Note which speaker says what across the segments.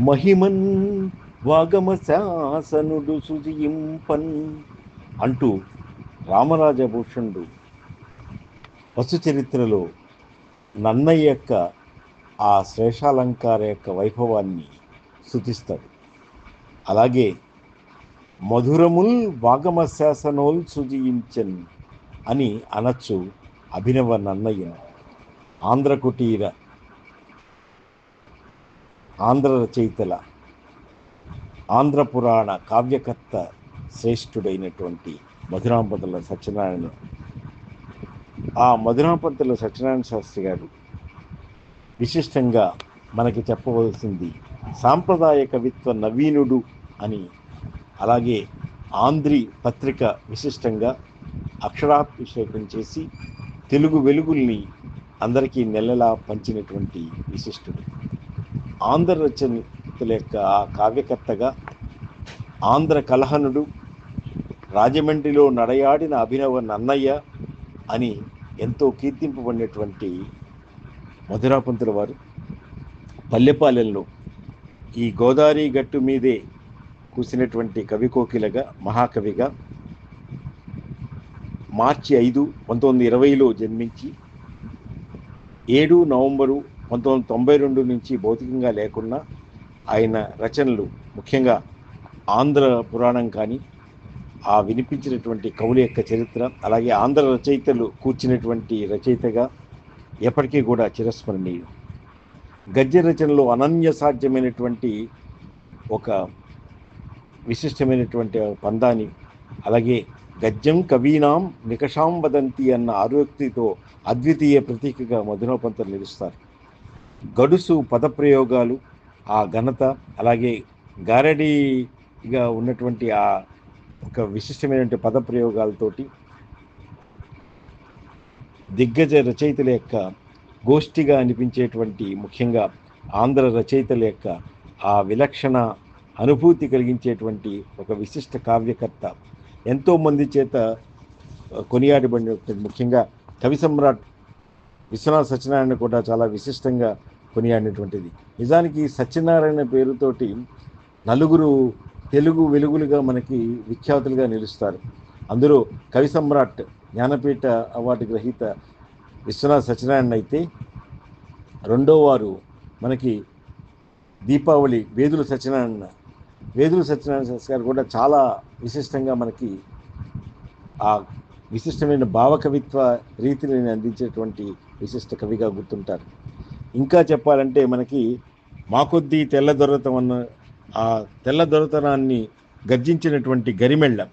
Speaker 1: మహిమన్ వాగమ శాసనుడు సుజింపన్ అంటూ రామరాజభూషణుడు పశుచరిత్రలో నన్నయ్య యొక్క ఆ శ్రేషాలంకార యొక్క వైభవాన్ని స్థుతిస్తాడు అలాగే మధురముల్ వాగమ శాసనోల్ అని అనచ్చు అభినవ నన్నయ్య ఆంధ్ర కుటీర ఆంధ్ర రచయితల ఆంధ్ర పురాణ కావ్యకర్త శ్రేష్ఠుడైనటువంటి మధురాంపతుల సత్యనారాయణ. ఆ మధురాంపతుల సత్యనారాయణ శాస్త్రి గారు విశిష్టంగా మనకి చెప్పవలసింది సాంప్రదాయ కవిత్వ నవీనుడు అని అలాగే ఆంధ్రి పత్రిక విశిష్టంగా అక్షరాభిషేకం చేసి తెలుగు వెలుగుల్ని అందరికీ నెలలా పంచినటువంటి విశిష్టుడు. ఆంధ్ర రచనల యొక్క కావ్యకర్తగా ఆంధ్ర కలహనుడు రాజమండ్రిలో నడయాడిన అభినవ నన్నయ్య అని ఎంతో కీర్తింపబడినటువంటి మధురాపంతుల వారు. పల్లెపాలెంలో ఈ గోదావరి గట్టు మీదే కూసినటువంటి కవి కోకిలగా మహాకవిగా మార్చి ఐదు పంతొమ్మిది ఇరవైలో జన్మించి ఏడు నవంబరు పంతొమ్మిది తొంభై రెండు నుంచి భౌతికంగా లేకున్నా ఆయన రచనలు ముఖ్యంగా ఆంధ్ర పురాణం కానీ ఆ వినిపించినటువంటి కవుల యొక్క చరిత్ర అలాగే ఆంధ్ర రచయితలు కూర్చున్నటువంటి రచయితగా ఎప్పటికీ కూడా చిరస్మరణీయం. గద్య రచనలో అనన్య సాధ్యమైనటువంటి ఒక విశిష్టమైనటువంటి పందాన్ని అలాగే గద్యం కవీనాం నికషాం వదంతి అన్న ఆరోక్తితో అద్వితీయ ప్రతీకగా మధునోపంతులు నిలుస్తారు. గడుసు పదప్రయోగాలు ఆ ఘనత అలాగే గారడీగా ఉన్నటువంటి ఆ ఒక విశిష్టమైనటువంటి పదప్రయోగాలతోటి దిగ్గజ రచయితల యొక్క గోష్ఠిగా అనిపించేటువంటి ముఖ్యంగా ఆంధ్ర రచయితల యొక్క ఆ విలక్షణ అనుభూతి కలిగించేటువంటి ఒక విశిష్ట కావ్యకర్త. ఎంతోమంది చేత కొనియాడబడినటువంటి ముఖ్యంగా కవి సమ్రాట్ విశ్వనాథ సత్యనారాయణ కూడా చాలా విశిష్టంగా కొనియాడినటువంటిది. నిజానికి సత్యనారాయణ పేరుతోటి నలుగురు తెలుగు వెలుగులుగా మనకి విఖ్యాతులుగా నిలుస్తారు. అందులో కవి సమ్రాట్ జ్ఞానపీఠ అవార్డు గ్రహీత విశ్వనాథ సత్యనారాయణ అయితే రెండో వారు మనకి దీపావళి వేదుల సత్యనారాయణ. వేదుల సత్యనారాయణ గారు కూడా చాలా విశిష్టంగా మనకి ఆ విశిష్టమైన భావకవిత్వ రీతిని అందించేటువంటి విశిష్ట కవిగా గుర్తుంటారు. ఇంకా చెప్పాలంటే మనకి మా కొద్దీ తెల్ల దొరతం అన్న ఆ తెల్ల దొరతనాన్ని గర్జించినటువంటి గరిమెళ్ళ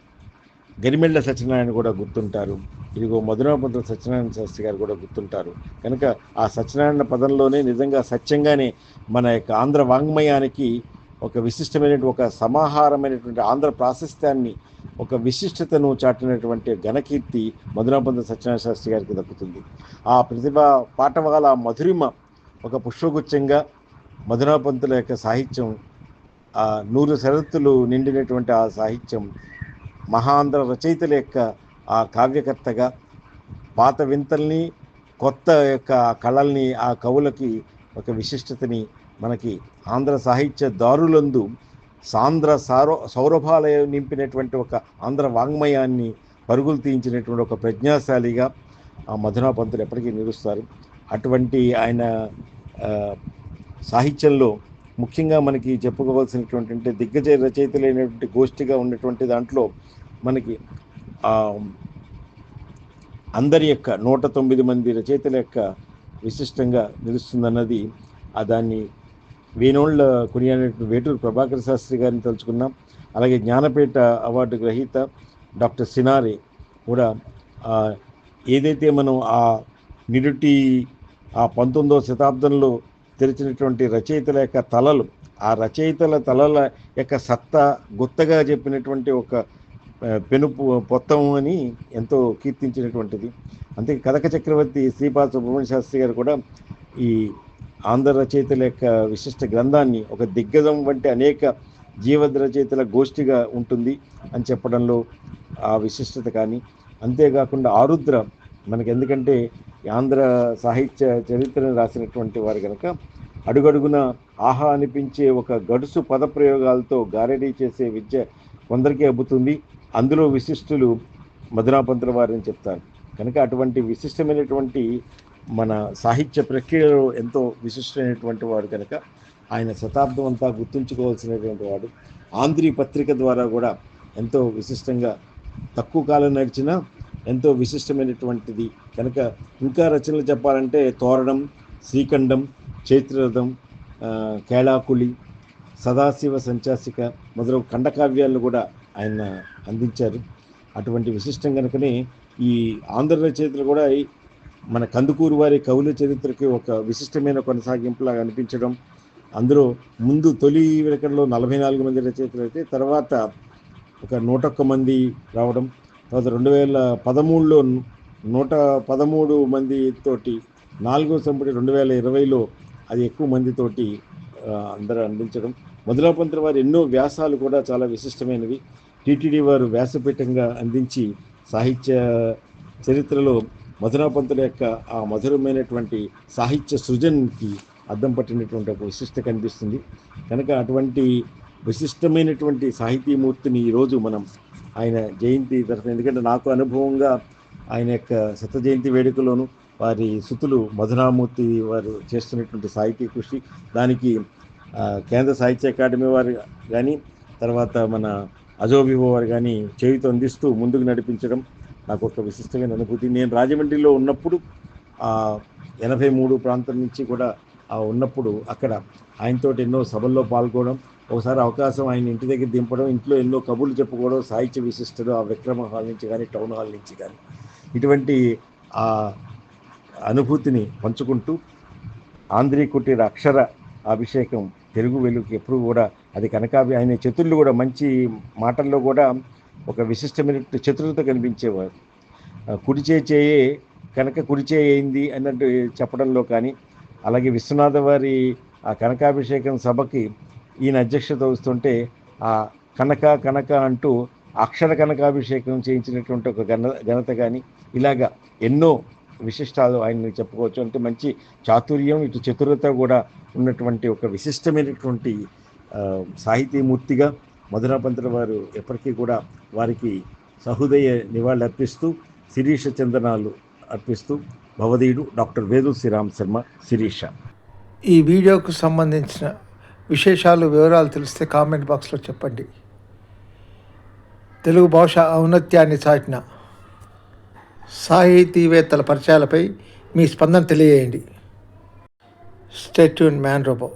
Speaker 1: గరిమెళ్ళ సత్యనారాయణ కూడా గుర్తుంటారు. ఇదిగో మధురాపంతుల సత్యనారాయణ శాస్త్రి గారు కూడా గుర్తుంటారు. కనుక ఆ సత్యనారాయణ పదంలోనే నిజంగా సత్యంగానే మన యొక్క ఆంధ్ర వాంగ్మయానికి ఒక విశిష్టమైనటువంటి ఒక సమాహారమైనటువంటి ఆంధ్ర ప్రాశస్త్యాన్ని ఒక విశిష్టతను చాటినటువంటి ఘనకీర్తి మధురాపంత సత్యనారాయణ శాస్త్రి గారికి దక్కుతుంది. ఆ ప్రతిభ పాఠవాల మధురిమ ఒక పుష్పగుచ్చంగా మధురాపంతుల యొక్క సాహిత్యం ఆ నూరు శరత్తులు నిండినటువంటి ఆ సాహిత్యం మహాంధ్ర రచయితల యొక్క ఆ కావ్యకర్తగా పాత వింతల్ని కొత్త యొక్క కళల్ని ఆ కవులకి ఒక విశిష్టతని మనకి ఆంధ్ర సాహిత్య దారులందు సాంద్ర సారో సౌరభాలయ నింపినటువంటి ఒక ఆంధ్ర వాంగ్మయాన్ని పరుగులు తీయించినటువంటి ఒక ప్రజ్ఞాశాలిగా ఆ మధునా పంతులు ఎప్పటికీ నిలుస్తారు. అటువంటి ఆయన సాహిత్యంలో ముఖ్యంగా మనకి చెప్పుకోవాల్సినటువంటి అంటే దిగ్గజ రచయితలైనటువంటి గోష్ఠిగా ఉన్నటువంటి దాంట్లో మనకి అందరి యొక్క నూట తొమ్మిది మంది రచయితల యొక్క విశిష్టంగా నిలుస్తుందన్నది దాన్ని వేణోళ్ళ కొనియాడినటువంటి వేటూరు ప్రభాకర్ శాస్త్రి గారిని తలుచుకున్నాం. అలాగే జ్ఞానపేట అవార్డు గ్రహీత డాక్టర్ సినారి కూడా ఏదైతే మనం ఆ నిరుటి ఆ పంతొమ్మిదవ శతాబ్దంలో తెరిచినటువంటి రచయితల యొక్క తలలు ఆ రచయితల తలల యొక్క సత్తా గుత్తగా చెప్పినటువంటి ఒక పెను పొత్తం అని ఎంతో కీర్తించినటువంటిది. అంతే కథక చక్రవర్తి శ్రీపాద సుబ్రహ్మణ్య శాస్త్రి గారు కూడా ఈ ఆంధ్ర రచయితల యొక్క విశిష్ట గ్రంథాన్ని ఒక దిగ్గజం వంటి అనేక జీవద రచయితల గోష్ఠిగా ఉంటుంది అని చెప్పడంలో ఆ విశిష్టత కానీ అంతేకాకుండా ఆరుద్ర మనకి ఎందుకంటే ఆంధ్ర సాహిత్య చరిత్రను రాసినటువంటి వారు కనుక అడుగడుగున ఆహా అనిపించే ఒక గడుసు పదప్రయోగాలతో గారడీ చేసే విద్య కొందరికీ అబ్బుతుంది. అందులో విశిష్టులు మధురాపంతుల వారిని చెప్తారు. కనుక అటువంటి విశిష్టమైనటువంటి మన సాహిత్య ప్రక్రియలో ఎంతో విశిష్టమైనటువంటి వాడు కనుక ఆయన శతాబ్దం అంతా గుర్తుంచుకోవాల్సినటువంటి వాడు. ఆంధ్రీ పత్రిక ద్వారా కూడా ఎంతో విశిష్టంగా తక్కువ కాలం నడిచిన ఎంతో విశిష్టమైనటువంటిది. కనుక ఇంకా రచనలు చెప్పాలంటే తోరణం శ్రీఖండం చైత్రరథం ఆ, కేళాకుళి సదాశివ సంచాసిక మొదలగు ఖండకావ్యాలను కూడా ఆయన అందించారు. అటువంటి విశిష్టం కనుకనే ఈ ఆంధ్ర రచయితలు కూడా మన కందుకూరు వారి కవుల చరిత్రకి ఒక విశిష్టమైన కొనసాగింపులాగా అనిపించడం అందులో ముందు తొలి విడకల్లో నలభై నాలుగు మంది రచయితలు అయితే తర్వాత ఒక నూట ఒక్క మంది రావడం తర్వాత రెండు వేల పదమూడులో నూట పదమూడు మంది తోటి నాలుగో సంపుటి రెండు వేల ఇరవైలో అది ఎక్కువ మందితోటి అందరు అందరూ అందించడం. మొదలపంతుల వారు ఎన్నో వ్యాసాలు కూడా చాలా విశిష్టమైనవి. టీటీడీ వారు వ్యాసపీఠంగా అందించి సాహిత్య చరిత్రలో మధురాపంతుల యొక్క ఆ మధురమైనటువంటి సాహిత్య సృజన్కి అద్దం పట్టినటువంటి ఒక విశిష్ట కనిపిస్తుంది. కనుక అటువంటి విశిష్టమైనటువంటి సాహితీమూర్తిని ఈరోజు మనం ఆయన జయంతి తరఫున ఎందుకంటే నాకు అనుభవంగా ఆయన యొక్క శత జయంతి వేడుకలోను వారి సుతులు మధురామూర్తి వారు చేస్తున్నటువంటి సాహితీ కృషి దానికి కేంద్ర సాహిత్య అకాడమీ వారు కానీ తర్వాత మన అజోబిహో వారు కానీ చేయుతో అందిస్తూ ముందుకు నడిపించడం నాకు ఒక విశిష్టమైన అనుభూతి. నేను రాజమండ్రిలో ఉన్నప్పుడు ఎనభై మూడు ప్రాంతం నుంచి కూడా ఉన్నప్పుడు అక్కడ ఆయనతో ఎన్నో సభల్లో పాల్గొనడం ఒకసారి అవకాశం ఆయన ఇంటి దగ్గర దింపడం ఇంట్లో ఎన్నో కబుర్లు చెప్పుకోవడం సాహిత్య విశిష్టడు ఆ విక్రమ హాల్ నుంచి కానీ టౌన్ హాల్ నుంచి కానీ. ఇటువంటి ఆ అనుభూతిని పంచుకుంటూ ఆంధ్రీ కుటీర అక్షర అభిషేకం తెలుగు వెలుగుకి ఎప్పుడు కూడా అది కనకాభి ఆయన చతుర్లు కూడా మంచి మాటల్లో కూడా ఒక విశిష్టమైన చతురత కనిపించేవారు. కుడిచే చేయి చేయే కనుక కుడిచే అయింది అన్నట్టు చెప్పడంలో కానీ అలాగే విశ్వనాథ వారి ఆ కనకాభిషేకం సభకి ఈయన అధ్యక్షత వస్తుంటే ఆ కనక కనక అంటూ అక్షర కనకాభిషేకం చేయించినటువంటి ఒక ఘన ఘనత కానీ ఇలాగా ఎన్నో విశిష్టాలు ఆయన చెప్పుకోవచ్చు. అంటే మంచి చాతుర్యం ఇటు చతురత కూడా ఉన్నటువంటి ఒక విశిష్టమైనటువంటి సాహితీమూర్తిగా మధురాపంతుల వారు ఎప్పటికీ కూడా వారికి సహృదయ నివాళులు అర్పిస్తూ శిరీష చందనాలు అర్పిస్తూ భవదీయుడు డాక్టర్ వేదు శ్రీరామ్ శర్మ శిరీష.
Speaker 2: ఈ వీడియోకు సంబంధించిన విశేషాలు వివరాలు తెలిస్తే కామెంట్ బాక్స్లో చెప్పండి. తెలుగు భాష ఔన్నత్యాన్ని చాటిన సాహితీవేత్తల పరిచయాలపై మీ స్పందన తెలియజేయండి. Stay tune man robo